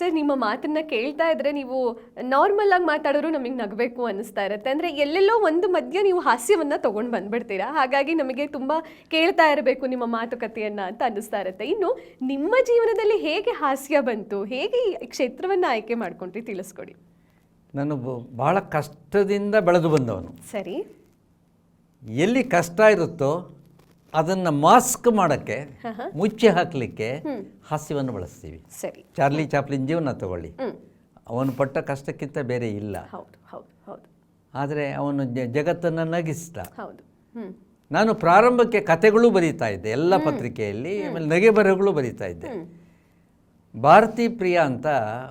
Sir ನಿಮ್ಮ ಮಾತನ್ನ ಕೇಳ್ತಾ ಇದ್ರೆ ನೀವು ನಾರ್ಮಲ್ ಆಗಿ ಮಾತಾಡೋರು ನಮಗೆ ನಗಬೇಕು ಅನಿಸ್ತಾ ಇರುತ್ತೆ. ಅಂದ್ರೆ ಎಲ್ಲೆಲ್ಲೋ ಒಂದು ಮಧ್ಯ ನೀವು ಹಾಸ್ಯವನ್ನ ತಗೊಂಡು ಬಂದ್ಬಿಡ್ತೀರಾ? ಹಾಗಾಗಿ ನಮಗೆ ತುಂಬಾ ಕೇಳ್ತಾ ಇರಬೇಕು ನಿಮ್ಮ ಮಾತುಕತೆಯನ್ನ ಅಂತ ಅನ್ನಿಸ್ತಾ ಇರುತ್ತೆ. ಇನ್ನು ನಿಮ್ಮ ಜೀವನದಲ್ಲಿ ಹೇಗೆ ಹಾಸ್ಯ ಬಂತು? ಹೇಗೆ ಈ ಕ್ಷೇತ್ರವನ್ನ ಆಯ್ಕೆ ಮಾಡ್ಕೊಂಡ್ರಿ? ತಿಳಿಸ್ಕೊಡಿ. ನಾನು ಬಹಳ ಕಷ್ಟದಿಂದ ಬೆಳೆದು ಬಂದವನು. ಸರಿ. ಎಲ್ಲಿ ಕಷ್ಟ ಇರುತ್ತೋ ಅದನ್ನು ಮಾಸ್ಕ್ ಮಾಡೋಕ್ಕೆ ಮುಚ್ಚಿ ಹಾಕಲಿಕ್ಕೆ ಹಾಸ್ಯವನ್ನು ಬಳಸ್ತೀವಿ. ಸರಿ. ಚಾರ್ಲಿ ಚಾಪ್ಲಿನ್ ಜೀವನ ತಗೊಳ್ಳಿ. ಅವನು ಪಟ್ಟ ಕಷ್ಟಕ್ಕಿಂತ ಬೇರೆ ಇಲ್ಲ. ಆದರೆ ಅವನು ಜಗತ್ತನ್ನು ನಗಿಸ್ತ ಹೌದು ನಾನು ಪ್ರಾರಂಭಕ್ಕೆ ಕತೆಗಳು ಬರೀತಾ ಇದ್ದೆ ಎಲ್ಲ ಪತ್ರಿಕೆಯಲ್ಲಿ ಆಮೇಲೆ ನಗೆ ಬರಹಗಳು ಬರೀತಾ ಇದ್ದೆ. ಭಾರತಿ ಪ್ರಿಯಾ ಅಂತ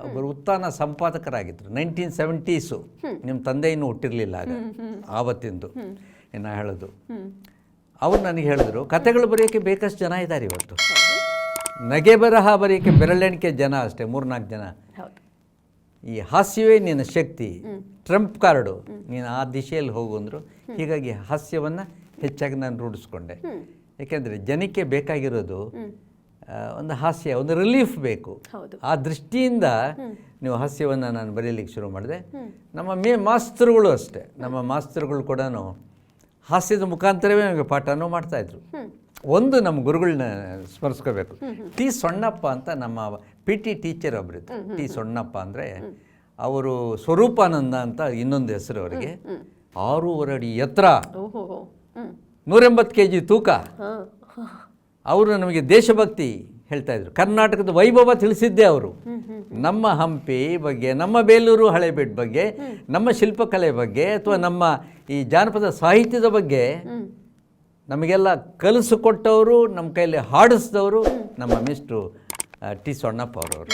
ಒಬ್ಬರು ಉತ್ತಾನ ಸಂಪಾದಕರಾಗಿದ್ದರು ನೈನ್ಟೀನ್ ಸೆವೆಂಟೀಸು ನಿಮ್ಮ ತಂದೆ ಇನ್ನೂ ಹುಟ್ಟಿರಲಿಲ್ಲ ಆಗ ಆವತ್ತಿಂದು. ಏನು ಹೇಳೋದು? ಅವ್ರು ನನಗೆ ಹೇಳಿದ್ರು ಕತೆಗಳು ಬರೆಯೋಕ್ಕೆ ಬೇಕಷ್ಟು ಜನ ಇದ್ದಾರೆ ಇವತ್ತು. ನಗೆ ಬರಹ ಬರೆಯೋಕ್ಕೆ ಬೆರಳೆಣಿಕೆ ಜನ ಅಷ್ಟೇ ಮೂರ್ನಾಲ್ಕು ಜನ. ಈ ಹಾಸ್ಯವೇ ನಿನ್ನ ಶಕ್ತಿ. Trump card. ನೀನು ಆ ದಿಶೆಯಲ್ಲಿ ಹೋಗು ಅಂದರು. ಹೀಗಾಗಿ ಹಾಸ್ಯವನ್ನು ಹೆಚ್ಚಾಗಿ ನಾನು ರೂಢಿಸ್ಕೊಂಡೆ. ಯಾಕೆಂದರೆ ಜನಕ್ಕೆ ಬೇಕಾಗಿರೋದು ಒಂದು ಹಾಸ್ಯ ಒಂದು ರಿಲೀಫ್ ಬೇಕು. ಆ ದೃಷ್ಟಿಯಿಂದ ನೀವು ಹಾಸ್ಯವನ್ನು ನಾನು ಬರೀಲಿಕ್ಕೆ ಶುರು ಮಾಡಿದೆ. ನಮ್ಮ ಮೇ ಮಾಸ್ತರುಗಳು ಅಷ್ಟೇ. ನಮ್ಮ ಮಾಸ್ತರುಗಳು ಕೂಡ ಹಾಸ್ಯದ ಮುಖಾಂತರವೇ ನಮಗೆ ಪಾಠನೂ ಮಾಡ್ತಾಯಿದ್ರು ಒಂದು ನಮ್ಮ ಗುರುಗಳನ್ನ ಸ್ಮರಿಸ್ಕೋಬೇಕು. ಟಿ ಸೊಣ್ಣಪ್ಪ ಅಂತ ನಮ್ಮ ಪಿ ಟಿ ಟೀಚರ್ ಒಬ್ಬರಿದ್ರು ಟಿ ಸೊಣ್ಣಪ್ಪ ಅಂದರೆ ಅವರು ಸ್ವರೂಪಾನಂದ ಅಂತ ಇನ್ನೊಂದು ಹೆಸರು ಅವರಿಗೆ. ಆರೂವರೆ ಅಡಿ ಎತ್ತರ. ನೂರೆಂಬತ್ತು ಕೆ ಜಿ ತೂಕ ಅವರು ನಮಗೆ ದೇಶಭಕ್ತಿ ಹೇಳ್ತಾ ಇದ್ರು. ಕರ್ನಾಟಕದ ವೈಭವ ತಿಳಿಸಿದ್ದೆ ಅವರು. ನಮ್ಮ ಹಂಪಿ ಬಗ್ಗೆ, ನಮ್ಮ ಬೇಲೂರು ಹಳೆಬೀಡು ಬಗ್ಗೆ, ನಮ್ಮ ಶಿಲ್ಪಕಲೆ ಬಗ್ಗೆ ಅಥವಾ ನಮ್ಮ ಈ ಜಾನಪದ ಸಾಹಿತ್ಯದ ಬಗ್ಗೆ ನಮಗೆಲ್ಲ ಕಲಿಸಿಕೊಟ್ಟವರು, ನಮ್ಮ ಕೈಯಲ್ಲಿ ಹಾಡಿಸಿದವರು ನಮ್ಮ ಮಿಸ್ಟ್ರು ಟಿ ಸೊಣ್ಣಪ್ಪ ಅವರವರು.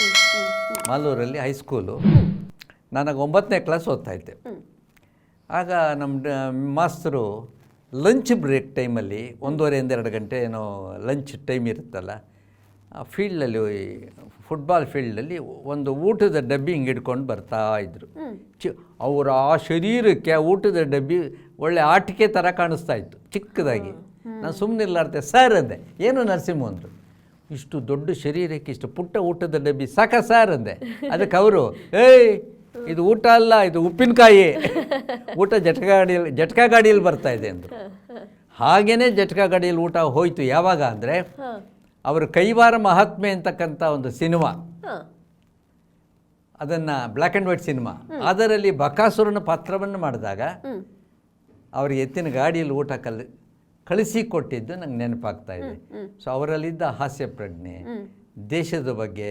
ಮಾಲೂರಲ್ಲಿ ಹೈಸ್ಕೂಲು ನನಗೆ ಒಂಬತ್ತನೇ ಕ್ಲಾಸ್ ಓದ್ತಾ ಇದ್ದೆ. ಆಗ ನಮ್ಮ ಮಾಸ್ತರು ಲಂಚ್ ಬ್ರೇಕ್ ಟೈಮಲ್ಲಿ ಒಂದೂವರೆಯಿಂದ ಎರಡು ಗಂಟೆ ಏನೋ ಲಂಚ್ ಟೈಮ್ ಇರುತ್ತಲ್ಲ ಫೀಲ್ಡಲ್ಲಿ ಫುಟ್ಬಾಲ್ ಫೀಲ್ಡಲ್ಲಿ ಒಂದು ಊಟದ ಡಬ್ಬಿ ಹಿಂಗೆ ಇಟ್ಕೊಂಡು ಬರ್ತಾ ಇದ್ರು. ಚಿ ಅವರ ಆ ಶರೀರಕ್ಕೆ ಆ ಊಟದ ಡಬ್ಬಿ ಒಳ್ಳೆ ಆಟಿಕೆ ಥರ ಕಾಣಿಸ್ತಾ ಇತ್ತು ಚಿಕ್ಕದಾಗಿ. ನಾನು ಸುಮ್ಮನೆ ಇಲ್ಲಾರ್ತೆ ಸರ್ ಅಂದೆ. ಏನು ನರಸಿಂಹ ಅಂದರು. ಇಷ್ಟು ದೊಡ್ಡ ಶರೀರಕ್ಕೆ ಇಷ್ಟು ಪುಟ್ಟ ಊಟದ ಡಬ್ಬಿ ಸಾಕ ಸರ್ ಅಂದೆ. ಅದಕ್ಕೆ ಅವರು ಏಯ್ ಇದು ಊಟ ಅಲ್ಲ ಇದು ಉಪ್ಪಿನಕಾಯಿ. ಊಟ ಜಟಕ ಗಾಡಿಯಲ್ಲಿ ಜಟಕ ಗಾಡಿಯಲ್ಲಿ ಬರ್ತಾ ಇದೆ ಅಂದರು. ಹಾಗೇನೇ ಜಟಕ ಗಾಡಿಯಲ್ಲಿ ಊಟ ಹೋಯಿತು ಯಾವಾಗ ಅಂದರೆ ಅವರು ಕೈವಾರ ಮಹಾತ್ಮೆ ಅಂತಕ್ಕಂಥ ಒಂದು ಸಿನಿಮಾ. ಅದನ್ನು ಬ್ಲ್ಯಾಕ್ ಆ್ಯಂಡ್ ವೈಟ್ ಸಿನಿಮಾ. ಅದರಲ್ಲಿ ಬಕಾಸುರನ ಪಾತ್ರವನ್ನು ಮಾಡಿದಾಗ ಅವರ ಅವ್ರಿಗೆ ಎತ್ತಿನ ಗಾಡಿಯಲ್ಲಿ ಊಟ ಕಲ್ ಕಳಿಸಿ ಕೊಟ್ಟಿದ್ದು ನಂಗೆ ನೆನಪಾಗ್ತಾ ಇದೆ. ಸೊ ಅವರಲ್ಲಿದ್ದ ಹಾಸ್ಯ ಪ್ರಜ್ಞೆ ದೇಶದ ಬಗ್ಗೆ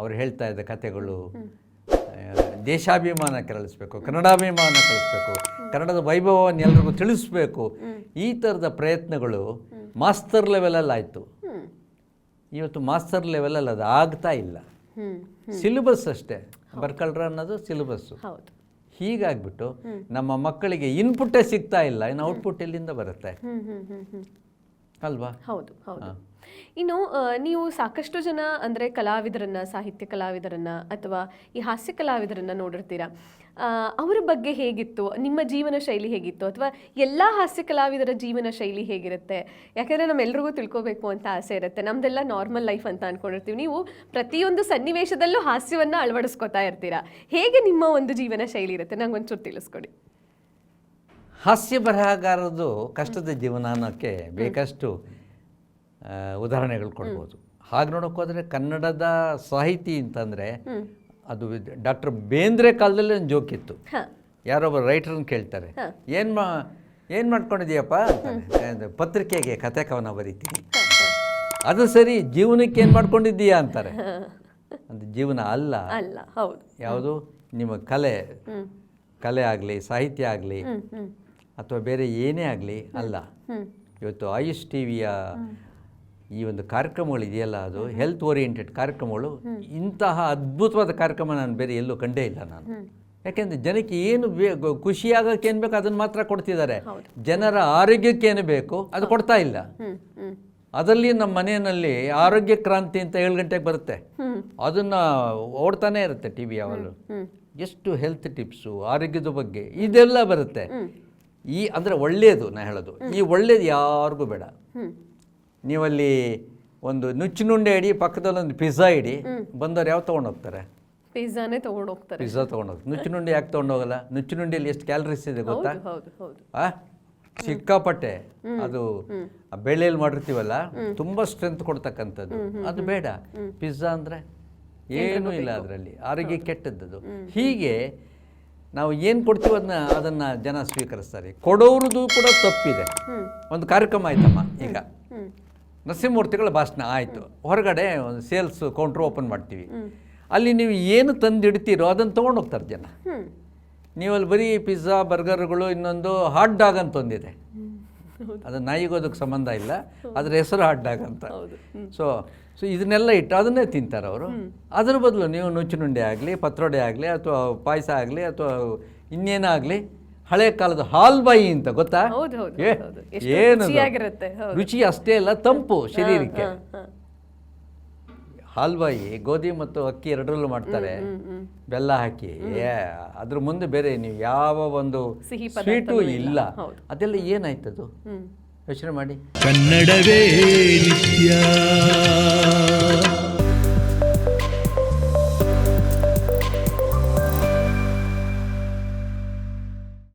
ಅವ್ರು ಹೇಳ್ತಾ ಇದ್ದ ಕಥೆಗಳು ದೇಶಾಭಿಮಾನ ಕಲಿಸ್ಬೇಕು ಕನ್ನಡಾಭಿಮಾನ ಕಲಿಸ್ಬೇಕು ಕನ್ನಡದ ವೈಭವವನ್ನು ಎಲ್ಲರಿಗೂ ತಿಳಿಸ್ಬೇಕು ಈ ಥರದ ಪ್ರಯತ್ನಗಳು ಮಾಸ್ತರ್ ಲೆವೆಲಲ್ಲಿ ಆಯಿತು ಇವತ್ತು ಮಾಸ್ಟರ್ ಲೆವೆಲಲ್ಲಿ ಅದು ಆಗ್ತಾ ಇಲ್ಲ. ಸಿಲಬಸ್ ಅಷ್ಟೇ. ಬರ್ಕಳ್ರ ಅನ್ನೋದು ಸಿಲೆಬಸ್ಸು ಹೌದು. ಹೀಗಾಗ್ಬಿಟ್ಟು ನಮ್ಮ ಮಕ್ಕಳಿಗೆ ಇನ್ಪುಟ್ಟೇ ಸಿಗ್ತಾ ಇಲ್ಲ. ಇನ್ನು ಔಟ್ಪುಟ್ ಎಲ್ಲಿಂದ ಬರುತ್ತೆ? ಅಲ್ವಾ? ಹೌದು ಹೌದು. ಇನ್ನು ನೀವು ಸಾಕಷ್ಟು ಜನ ಅಂದರೆ ಕಲಾವಿದರನ್ನ ಸಾಹಿತ್ಯ ಕಲಾವಿದರನ್ನ ಅಥವಾ ಈ ಹಾಸ್ಯ ಕಲಾವಿದರನ್ನ ನೋಡಿರ್ತೀರಾ. ಅವರ ಬಗ್ಗೆ ಹೇಗಿತ್ತು? ನಿಮ್ಮ ಜೀವನ ಶೈಲಿ ಹೇಗಿತ್ತು? ಅಥವಾ ಎಲ್ಲ ಹಾಸ್ಯ ಕಲಾವಿದರ ಜೀವನ ಶೈಲಿ ಹೇಗಿರುತ್ತೆ? ಯಾಕಂದರೆ ನಮ್ಮೆಲ್ರಿಗೂ ತಿಳ್ಕೊಬೇಕು ಅಂತ ಆಸೆ ಇರುತ್ತೆ. ನಮ್ದೆಲ್ಲ ನಾರ್ಮಲ್ ಲೈಫ್ ಅಂತ ಅಂದ್ಕೊಂಡಿರ್ತೀವಿ ನೀವು ಪ್ರತಿಯೊಂದು ಸನ್ನಿವೇಶದಲ್ಲೂ ಹಾಸ್ಯವನ್ನು ಅಳವಡಿಸ್ಕೊತಾ ಇರ್ತೀರಾ? ಹೇಗೆ ನಿಮ್ಮ ಒಂದು ಜೀವನ ಶೈಲಿ ಇರುತ್ತೆ? ನಂಗೆ ಒಂಚೂರು ತಿಳಿಸ್ಕೊಡಿ. ಹಾಸ್ಯ ಬರಹಗಾರದು ಕಷ್ಟದ ಜೀವನ ಅನ್ನೋಕ್ಕೆ ಬೇಕಷ್ಟು ಉದಾಹರಣೆಗಳು ಕೊಡ್ಬೋದು. ಹಾಗೆ ನೋಡೋಕೆ ಹೋದರೆ ಕನ್ನಡದ ಸಾಹಿತಿ ಅಂತಂದರೆ ಅದು ಡಾಕ್ಟರ್ ಬೇಂದ್ರೆ ಕಾಲದಲ್ಲಿ ಒಂದು ಜೋಕ್ ಇತ್ತು. ಹಾಂ. ಯಾರೊಬ್ಬ ರೈಟರ್ನ ಕೇಳ್ತಾರೆ. ಏನು ಮಾ ಏನು ಮಾಡ್ಕೊಂಡಿದೀಯಪ್ಪ. ಪತ್ರಿಕೆಗೆ ಕತೆ ಕವನ ಬರೀತೀನಿ. ಅದು ಸರಿ ಜೀವನಕ್ಕೆ ಏನು ಮಾಡ್ಕೊಂಡಿದ್ದೀಯಾ ಅಂತಾರೆ. ಅದು ಜೀವನ ಅಲ್ಲ. ಅಲ್ಲ ಹೌದು. ಯಾವುದು? ನಿಮ್ಮ ಕಲೆ. ಕಲೆ ಆಗಲಿ ಸಾಹಿತ್ಯ ಆಗಲಿ ಅಥವಾ ಬೇರೆ ಏನೇ ಆಗಲಿ ಅಲ್ಲ. ಇವತ್ತು ಆಯುಷ್ ಟಿ ವಿಯ ಈ ಒಂದು ಕಾರ್ಯಕ್ರಮಗಳು ಇದೆಯಲ್ಲ ಅದು ಹೆಲ್ತ್ ಓರಿಯೆಂಟೆಡ್ ಕಾರ್ಯಕ್ರಮಗಳು. ಇಂತಹ ಅದ್ಭುತವಾದ ಕಾರ್ಯಕ್ರಮ ನಾನು ಬೇರೆ ಎಲ್ಲೂ ಕಂಡೇ ಇಲ್ಲ ನಾನು. ಯಾಕೆಂದರೆ ಜನಕ್ಕೆ ಏನು ಬೇ ಖುಷಿಯಾಗಕ್ಕೆ ಏನು ಬೇಕು ಅದನ್ನು ಮಾತ್ರ ಕೊಡ್ತಿದ್ದಾರೆ. ಜನರ ಆರೋಗ್ಯಕ್ಕೆ ಏನು ಬೇಕು ಅದು ಕೊಡ್ತಾ ಇಲ್ಲ. ಅದರಲ್ಲಿ ನಮ್ಮ ಮನೆಯಲ್ಲಿ ಆರೋಗ್ಯ ಕ್ರಾಂತಿ ಅಂತ ಏಳು ಗಂಟೆಗೆ ಬರುತ್ತೆ. ಅದನ್ನು ಓಡ್ತಾನೆ ಇರುತ್ತೆ ಟಿ ವಿ ಯಾವಾಗಲೂ. ಎಷ್ಟು ಹೆಲ್ತ್ ಟಿಪ್ಸು ಆರೋಗ್ಯದ ಬಗ್ಗೆ ಇದೆಲ್ಲ ಬರುತ್ತೆ. ಈ ಅಂದರೆ ಒಳ್ಳೆಯದು ನಾ ಹೇಳೋದು. ಈ ಒಳ್ಳೇದು ಯಾರಿಗೂ ಬೇಡ. ನೀವಲ್ಲಿ ಒಂದು ನುಚ್ಚಿನುಂಡೆ ಇಡಿ ಪಕ್ಕದಲ್ಲಿ ಒಂದು ಪಿಜ್ಜಾ ಇಡಿ ಬಂದವ್ರು ಯಾವ ತೊಗೊಂಡು ಹೋಗ್ತಾರೆ ಪಿಜ್ಜಾನೇ ತಗೊಂಡು ಹೋಗ್ತಾರೆ ಪಿಜ್ಜಾ ತೊಗೊಂಡೋಗಿ ನುಚ್ಚಿನುಂಡಿ ಯಾಕೆ ತೊಗೊಂಡೋಗಲ್ಲ? ನುಚ್ಚಿನುಂಡಿಯಲ್ಲಿ ಎಷ್ಟು ಕ್ಯಾಲರೀಸ್ ಇದೆ ಗೊತ್ತಾ? ಆ? ಸಿಕ್ಕಾಪಟ್ಟೆ. ಅದು ಆ ಬೇಳೆಯಲ್ಲಿ ಮಾಡಿರ್ತೀವಲ್ಲ ತುಂಬಾ ಸ್ಟ್ರೆಂತ್ ಕೊಡ್ತಕ್ಕಂಥದ್ದು. ಅದು ಬೇಡ. ಪಿಜ್ಜಾ ಅಂದ್ರೆ ಏನೂ ಇಲ್ಲ ಅದರಲ್ಲಿ. ಆರೋಗ್ಯ ಕೆಟ್ಟದ್ದು ಹೀಗೆ ನಾವು ಏನು ಕೊಡ್ತೀವಿ ಅದನ್ನ ಅದನ್ನ ಜನ ಸ್ವೀಕರಿಸ್ತಾರೆ. ಕೊಡೋರದು ಕೂಡ ತಪ್ಪಿದೆ. ಒಂದು ಕಾರ್ಯಕ್ರಮ ಆಯ್ತಮ್ಮ ಈಗ. ನರಸಿಂಹಮೂರ್ತಿಗಳ ಭಾಷಣ ಆಯಿತು. ಹೊರಗಡೆ ಒಂದು ಸೇಲ್ಸ್ ಕೌಂಟ್ರ್ ಓಪನ್ ಮಾಡ್ತೀವಿ. ಅಲ್ಲಿ ನೀವು ಏನು ತಂದಿಡ್ತೀರೋ ಅದನ್ನು ತೊಗೊಂಡು ಹೋಗ್ತಾರೆ ಜನ. ನೀವು ಅಲ್ಲಿ ಬರೀ ಪಿಜ್ಜಾ ಬರ್ಗರ್ಗಳು ಇನ್ನೊಂದು ಹಾಟ್ ಡಾಗ್ ಅಂತ ಒಂದಿದೆ. ಅದು ನಾಯಿಗೋದಕ್ಕೆ ಸಂಬಂಧ ಇಲ್ಲ. ಅದ್ರ ಹೆಸರು ಹಾಟ್ ಡಾಗ್ ಅಂತ. ಸೊ ಸೊ ಇದನ್ನೆಲ್ಲ ಇಟ್ಟು ಅದನ್ನೇ ತಿಂತಾರೆ ಅವರು. ಅದ್ರ ಬದಲು ನೀವು ನುಚ್ಚಿನುಂಡೆ ಆಗಲಿ ಪತ್ರೊಡೆ ಆಗಲಿ ಅಥವಾ ಪಾಯಸ ಆಗಲಿ ಅಥವಾ ಇನ್ನೇನಾಗಲಿ ಹಳೆ ಕಾಲದ ಹಾಲ್ಬಾಯಿ ಅಂತ ಗೊತ್ತಾ? ಏನು ಹೌದು ಎಷ್ಟು ರುಚಿಯಾಗಿರುತ್ತೆ ರುಚಿ ಅಷ್ಟೇ ಅಲ್ಲ ತಂಪು ಶರೀರಕ್ಕೆ. ಹಾಲ್ಬಾಯಿ ಗೋಧಿ ಮತ್ತು ಅಕ್ಕಿ ಎರಡರಲ್ಲೂ ಮಾಡ್ತಾರೆ. ಬೆಲ್ಲ ಹಾಕಿ. ಅದ್ರ ಮುಂದೆ ಬೇರೆ ನೀವು ಯಾವ ಒಂದು ಸ್ವೀಟು ಇಲ್ಲ. ಅದೆಲ್ಲ ಏನಾಯ್ತದು ಯೋಚನೆ ಮಾಡಿ. ಕನ್ನಡವೇ ನಿತ್ಯ.